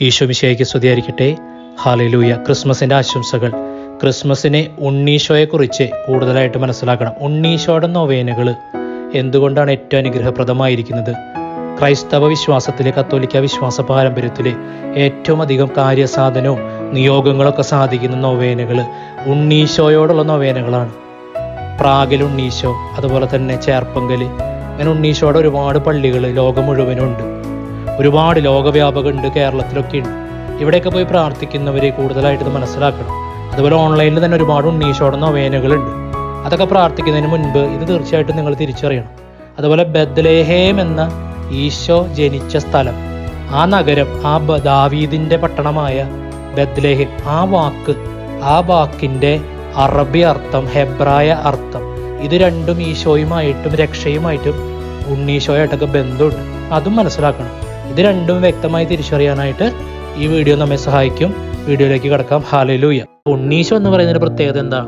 ഈശോ മിശിഹായ്ക്ക് സ്തുതിയായിരിക്കട്ടെ. ഹാലയിലൂയ ക്രിസ്മസിന്റെ ആശംസകൾ. ക്രിസ്മസിനെ ഉണ്ണീശോയെക്കുറിച്ച് കൂടുതലായിട്ട് മനസ്സിലാക്കണം. ഉണ്ണീശോയുടെ നൊവേനകൾ എന്തുകൊണ്ടാണ് ഏറ്റവും അനുഗ്രഹപ്രദമായിരിക്കുന്നത്? ക്രൈസ്തവ വിശ്വാസത്തിലെ കത്തോലിക്ക വിശ്വാസ പാരമ്പര്യത്തിലെ ഏറ്റവും അധികം കാര്യസാധനവും നിയോഗങ്ങളൊക്കെ സാധിക്കുന്ന നൊവേനകൾ ഉണ്ണീശോയോടുള്ള നോവേനകളാണ്. പ്രാഗിൽ ഉണ്ണീശോ അതുപോലെ തന്നെ ചേർപ്പങ്കൽ അങ്ങനെ ഉണ്ണീശോയുടെ ഒരുപാട് പള്ളികൾ ലോകം മുഴുവനും ഉണ്ട് ഒരുപാട് ലോകവ്യാപകമുണ്ട് കേരളത്തിലൊക്കെ ഉണ്ട് ഇവിടെയൊക്കെ പോയി പ്രാർത്ഥിക്കുന്നവരെ കൂടുതലായിട്ട് മനസ്സിലാക്കണം. അതുപോലെ ഓൺലൈനിൽ തന്നെ ഒരുപാട് ഉണ്ണീശോടുന്ന വേനകളുണ്ട്. അതൊക്കെ പ്രാർത്ഥിക്കുന്നതിന് മുൻപ് ഇത് തീർച്ചയായിട്ടും നിങ്ങൾ തിരിച്ചറിയണം. അതുപോലെ ബദ്ലേഹേം എന്ന ഈശോ ജനിച്ച സ്ഥലം. ആ നഗരം ആ ദാവീദിന്റെ പട്ടണമായ ബദ്ലേഹേം ആ വാക്ക് ആ വാക്കിന്റെ അറബി അർത്ഥം ഹെബ്രായ അർത്ഥം ഇത് രണ്ടും ഈശോയുമായിട്ടും രക്ഷയുമായിട്ടും ഉണ്ണീശോയായിട്ടൊക്കെ ബന്ധമുണ്ട്. അതും മനസ്സിലാക്കണം. ഇത് രണ്ടും വ്യക്തമായി തിരിച്ചറിയാനായിട്ട് ഈ വീഡിയോ നമ്മെ സഹായിക്കും. വീഡിയോയിലേക്ക് കിടക്കാം. ഹാലലൂയ ഉണ്ണീശോ എന്ന് പറയുന്നതിന് പ്രത്യേകത എന്താ?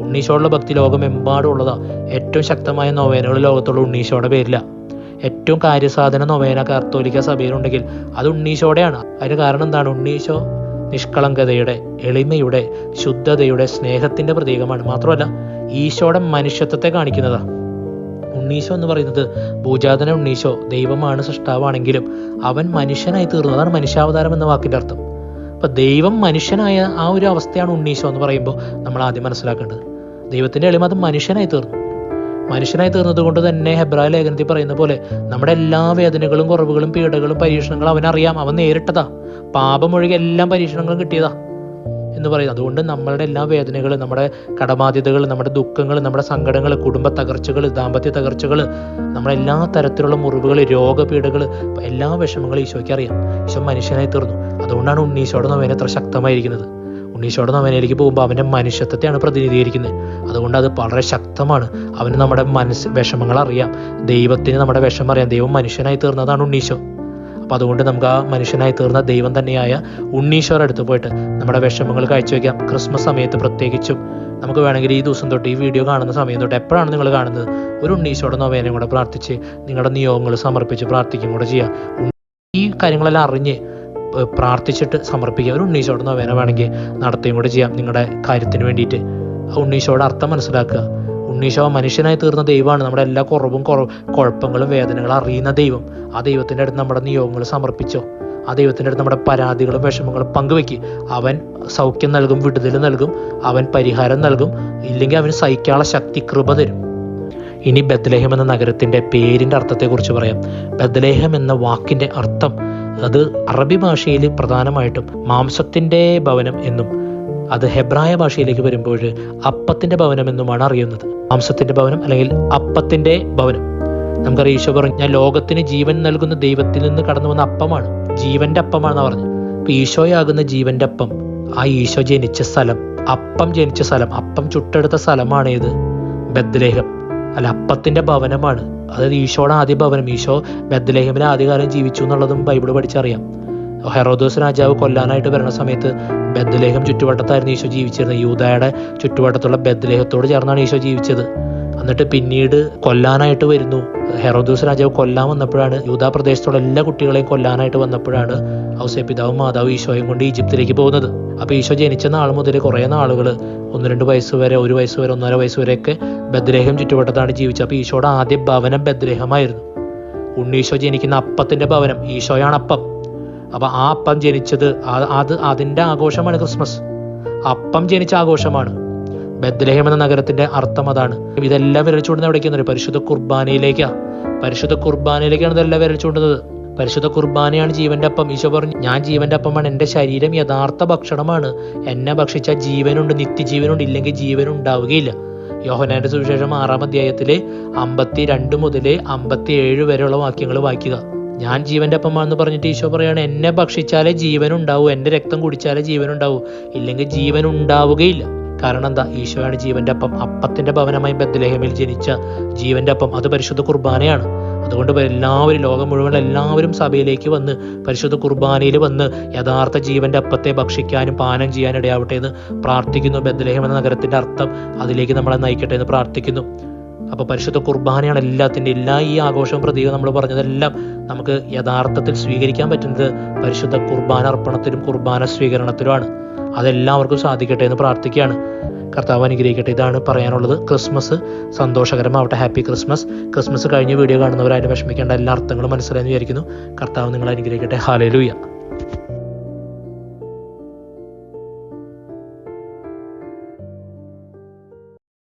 ഉണ്ണീശോയുള്ള ഭക്തി ലോകമെമ്പാടുള്ളതാ ഏറ്റവും ശക്തമായ നൊവേനകൾ ലോകത്തുള്ള ഉണ്ണീശോയുടെ പേരില. ഏറ്റവും കാര്യസാധന നൊവേന കത്തോലിക്ക സഭയിലുണ്ടെങ്കിൽ അത് ഉണ്ണീശോടെയാണ്. അതിന് കാരണം എന്താണ്? ഉണ്ണീശോ നിഷ്കളങ്കതയുടെ എളിമയുടെ ശുദ്ധതയുടെ സ്നേഹത്തിന്റെ പ്രതീകമാണ്. മാത്രമല്ല ഈശോയുടെ മനുഷ്യത്വത്തെ കാണിക്കുന്നതാ. ഉണ്ണീശോ എന്ന് പറയുന്നത് ഭൂജാതന ഉണ്ണീശോ ദൈവമാണ് സൃഷ്ടാവാണെങ്കിലും അവൻ മനുഷ്യനായി തീർന്നു അതാണ് മനുഷ്യാവതാരം എന്ന വാക്കിന്റെ അർത്ഥം. അപ്പൊ ദൈവം മനുഷ്യനായ ആ ഒരു അവസ്ഥയാണ് ഉണ്ണീശോ എന്ന് പറയുമ്പോൾ നമ്മൾ ആദ്യം മനസ്സിലാക്കേണ്ടത്. ദൈവത്തിന്റെ എളിമത് മനുഷ്യനായി തീർന്നു. മനുഷ്യനായി തീർന്നത് കൊണ്ട് തന്നെ ഹെബ്രായ ലേഖനത്തിൽ പറയുന്ന പോലെ നമ്മുടെ എല്ലാ വേദനകളും കുറവുകളും പീഡകളും പരീക്ഷണങ്ങളും അവനറിയാം. അവൻ നേരിട്ടതാ. പാപമൊഴികെ എല്ലാം പരീക്ഷണങ്ങളും കിട്ടിയതാ. എന്ന് പറയുന്നത്. അതുകൊണ്ട് നമ്മളുടെ എല്ലാ വേദനകളും നമ്മുടെ കടബാധ്യതകൾ നമ്മുടെ ദുഃഖങ്ങൾ നമ്മുടെ സങ്കടങ്ങൾ കുടുംബ തകർച്ചകൾ ദാമ്പത്യ തകർച്ചകൾ നമ്മുടെ എല്ലാ തരത്തിലുള്ള മുറിവുകൾ രോഗപീഠകൾ എല്ലാ വിഷമങ്ങളും ഈശോയ്ക്ക് അറിയാം. ഈശോ മനുഷ്യനായി തീർന്നു. അതുകൊണ്ടാണ് ഉണ്ണീശോയുടെ നവേന എത്ര ശക്തമായിരിക്കുന്നത്. ഉണ്ണീശോയുടെ നവേനയിലേക്ക് പോകുമ്പോൾ അവന്റെ മനുഷ്യത്വത്തെയാണ് പ്രതിനിധീകരിക്കുന്നത്. അതുകൊണ്ട് അത് വളരെ ശക്തമാണ്. അവന് നമ്മുടെ മനസ്സ് വിഷമങ്ങൾ അറിയാം. ദൈവത്തിന് നമ്മുടെ വിഷമം അറിയാം. ദൈവം മനുഷ്യനായി തീർന്നതാണ് ഉണ്ണീശോ. അപ്പം അതുകൊണ്ട് നമുക്ക് ആ മനുഷ്യനായി തീർന്ന ദൈവം തന്നെയായ ഉണ്ണീശ്വര അടുത്ത് പോയിട്ട് നമ്മുടെ വിഷമങ്ങൾ കാഴ്ചവെക്കാം ക്രിസ്മസ് സമയത്ത് പ്രത്യേകിച്ചും നമുക്ക് വേണമെങ്കിൽ ഈ ദിവസം തൊട്ട് ഈ വീഡിയോ കാണുന്ന സമയം തൊട്ട് എപ്പോഴാണ് നിങ്ങൾ കാണുന്നത്? ഒരു ഉണ്ണീശോടെ നോവേനയും കൂടെ പ്രാർത്ഥിച്ച് നിങ്ങളുടെ നിയോഗങ്ങൾ സമർപ്പിച്ച് പ്രാർത്ഥിക്കുകയും കൂടെ ചെയ്യാം. ഈ കാര്യങ്ങളെല്ലാം അറിഞ്ഞ് പ്രാർത്ഥിച്ചിട്ട് സമർപ്പിക്കുക. ഒരു ഉണ്ണീശോടെ നോവേന വേണമെങ്കിൽ നടത്തുകയും കൂടെ ചെയ്യാം. നിങ്ങളുടെ കാര്യത്തിന് വേണ്ടിയിട്ട് ആ ഉണ്ണീശോയുടെ അർത്ഥം മനസ്സിലാക്കുക. ഉണ്ണീശോ മനുഷ്യനായി തീർന്ന ദൈവമാണ്. നമ്മുടെ എല്ലാ കുറവും കുറ കുഴപ്പങ്ങളും വേദനകളും അറിയുന്ന ദൈവം. ആ ദൈവത്തിന്റെ അടുത്ത് നമ്മുടെ നിയോഗങ്ങൾ സമർപ്പിച്ചോ. ആ ദൈവത്തിന്റെ അടുത്ത് നമ്മുടെ പരാതികളും വിഷമങ്ങളും പങ്കുവെക്കി. അവൻ സൗഖ്യം നൽകും വിടുതൽ നൽകും അവൻ പരിഹാരം നൽകും. ഇല്ലെങ്കിൽ അവന് സഹിക്കാനുള്ള ശക്തി കൃപ തരും. ഇനി ബദ്ലേഹം എന്ന നഗരത്തിന്റെ പേരിന്റെ അർത്ഥത്തെക്കുറിച്ച് പറയാം. ബദ്ലേഹം എന്ന വാക്കിന്റെ അർത്ഥം അത് അറബി ഭാഷയിൽ പ്രധാനമായിട്ടും മാംസത്തിന്റെ ഭവനം എന്നും അത് ഹെബ്രായ ഭാഷയിലേക്ക് വരുമ്പോൾ അപ്പത്തിന്റെ ഭവനം എന്നുമാണ് അറിയുന്നത്. മാംസത്തിന്റെ ഭവനം അല്ലെങ്കിൽ അപ്പത്തിന്റെ ഭവനം. നമുക്കറിയാം ഈശോ പറഞ്ഞ ലോകത്തിന് ജീവൻ നൽകുന്ന ദൈവത്തിൽ നിന്ന് കടന്നു വന്ന അപ്പമാണ്. ജീവന്റെ അപ്പമാണെന്ന് പറഞ്ഞു അപ്പൊ ഈശോയാകുന്ന ജീവന്റെ അപ്പം ആ ഈശോ ജനിച്ച സ്ഥലം അപ്പം ജനിച്ച സ്ഥലം അപ്പം ചുട്ടെടുത്ത സ്ഥലമാണേത് ബദ്ലേഹം അല്ല അപ്പത്തിന്റെ ഭവനമാണ്. അതായത് ഈശോയുടെ ആദ്യ ഭവനം. ഈശോ ബദ്ലേഹമിനെ ആദ്യകാലം ജീവിച്ചു എന്നുള്ളതും ബൈബിൾ പഠിച്ചറിയാം. ഹെറോദോസ് രാജാവ് കൊല്ലാനായിട്ട് വരുന്ന സമയത്ത് ബദ്ലേഹം ചുറ്റുവട്ടത്തായിരുന്നു ഈശോ ജീവിച്ചിരുന്നത്. യൂതായുടെ ചുറ്റുവട്ടത്തുള്ള ബദ്ലേഹത്തോട് ചേർന്നാണ് ഈശോ ജീവിച്ചത്. എന്നിട്ട് പിന്നീട് കൊല്ലാനായിട്ട് വരുന്നു. ഹെറോദോസ് രാജാവ് കൊല്ലാൻ വന്നപ്പോഴാണ് യൂതാ പ്രദേശത്തുള്ള എല്ലാ കുട്ടികളെയും കൊല്ലാനായിട്ട് വന്നപ്പോഴാണ് ഔസേ പിതാവും മാതാവും ഈശോയും കൊണ്ട് ഈജിപ്തിലേക്ക് പോകുന്നത്. അപ്പോൾ ഈശോ ജനിച്ച നാൾ മുതൽ കുറേ നാളുകൾ ഒന്ന് രണ്ട് വയസ്സ് വരെ ഒരു വയസ്സ് വരെ ഒന്നര വയസ്സ് വരെയൊക്കെ ബദ്രേഹം ചുറ്റുവട്ടത്താണ് ജീവിച്ചത്. അപ്പോൾ ഈശോയുടെ ആദ്യ ഭവനം ബദ്രേഹമായിരുന്നു ഉണ്ണീശോ ജനിക്കുന്ന അപ്പത്തിന്റെ ഭവനം ഈശോയാണ് അപ്പം. അപ്പൊ ആ അപ്പം ജനിച്ചത് അത് അതിന്റെ ആഘോഷമാണ് ക്രിസ്മസ്. അപ്പം ജനിച്ച ആഘോഷമാണ്. ബദ്ലഹേം എന്ന നഗരത്തിന്റെ അർത്ഥം അതാണ്. ഇതെല്ലാം വിരലിച്ചുകൊണ്ടുന്നത് എവിടേക്കാണ് പരിശുദ്ധ കുർബാനയിലേക്കാ. പരിശുദ്ധ കുർബാനയിലേക്കാണ് ഇതെല്ലാം വിരലിച്ചുകൊണ്ടുന്നത് പരിശുദ്ധ കുർബാനയാണ് ജീവന്റെ അപ്പം. ഈശോ പറഞ്ഞു ഞാൻ ജീവന്റെ അപ്പമാണ്. എന്റെ ശരീരം യഥാർത്ഥ ഭക്ഷണമാണ്. എന്നെ ഭക്ഷിച്ച ജീവനുണ്ട് നിത്യജീവനുണ്ട്. ഇല്ലെങ്കിൽ ജീവൻ ഉണ്ടാവുകയില്ല യോഹനാന്റെ സുവിശേഷം ആറാം അധ്യായത്തിലെ അമ്പത്തി രണ്ട് മുതൽ അമ്പത്തി ഏഴ് വരെയുള്ള വാക്യങ്ങൾ വായിക്കുക. ഞാൻ ജീവന്റെ അപ്പമാണെന്ന് പറഞ്ഞിട്ട് ഈശോ പറയാണ് എന്നെ ഭക്ഷിച്ചാലേ ജീവൻ ഉണ്ടാവൂ എന്റെ രക്തം കുടിച്ചാലേ ജീവൻ ഉണ്ടാവൂ ഇല്ലെങ്കിൽ ജീവൻ ഉണ്ടാവുകയില്ല കാരണം എന്താ? ഈശോയാണ് ജീവന്റെ അപ്പം. അപ്പത്തിന്റെ ഭവനമായി ബദ്ലഹേമിൽ ജനിച്ച ജീവന്റെ അപ്പം അത് പരിശുദ്ധ കുർബാനയാണ്. അതുകൊണ്ട് എല്ലാവരും ലോകം മുഴുവൻ എല്ലാവരും സഭയിലേക്ക് വന്ന് പരിശുദ്ധ കുർബാനയിൽ വന്ന് യഥാർത്ഥ ജീവന്റെ അപ്പത്തെ ഭക്ഷിക്കാനും പാനം ചെയ്യാനും ഇടയാവട്ടെ എന്ന് പ്രാർത്ഥിക്കുന്നു. ബദ്ലഹേം എന്ന നഗരത്തിന്റെ അർത്ഥം അതിലേക്ക് നമ്മളെ നയിക്കട്ടെ എന്ന് പ്രാർത്ഥിക്കുന്നു. അപ്പോൾ പരിശുദ്ധ കുർബാനയാണ് എല്ലാത്തിന്റെ എല്ലാ ഈ ആഘോഷവും പ്രതീകം നമ്മൾ പറഞ്ഞതെല്ലാം നമുക്ക് യഥാർത്ഥത്തിൽ സ്വീകരിക്കാൻ പറ്റുന്നത് പരിശുദ്ധ കുർബാന അർപ്പണത്തിലും കുർബാന സ്വീകരണത്തിലുമാണ്. അതെല്ലാവർക്കും സാധിക്കട്ടെ എന്ന് പ്രാർത്ഥിക്കുകയാണ്. കർത്താവ് അനുഗ്രഹിക്കട്ടെ. ഇതാണ് പറയാനുള്ളത്. ക്രിസ്മസ് സന്തോഷകരമാവട്ടെ. Happy Christmas. ക്രിസ്മസ് കഴിഞ്ഞ് വീഡിയോ കാണുന്നവരായിട്ട് വിഷമിക്കേണ്ട എല്ലാ അർത്ഥങ്ങളും മനസ്സിലായെന്ന് വിചാരിക്കുന്നു. കർത്താവ് നിങ്ങൾ അനുഗ്രഹിക്കട്ടെ. ഹാലലൂയ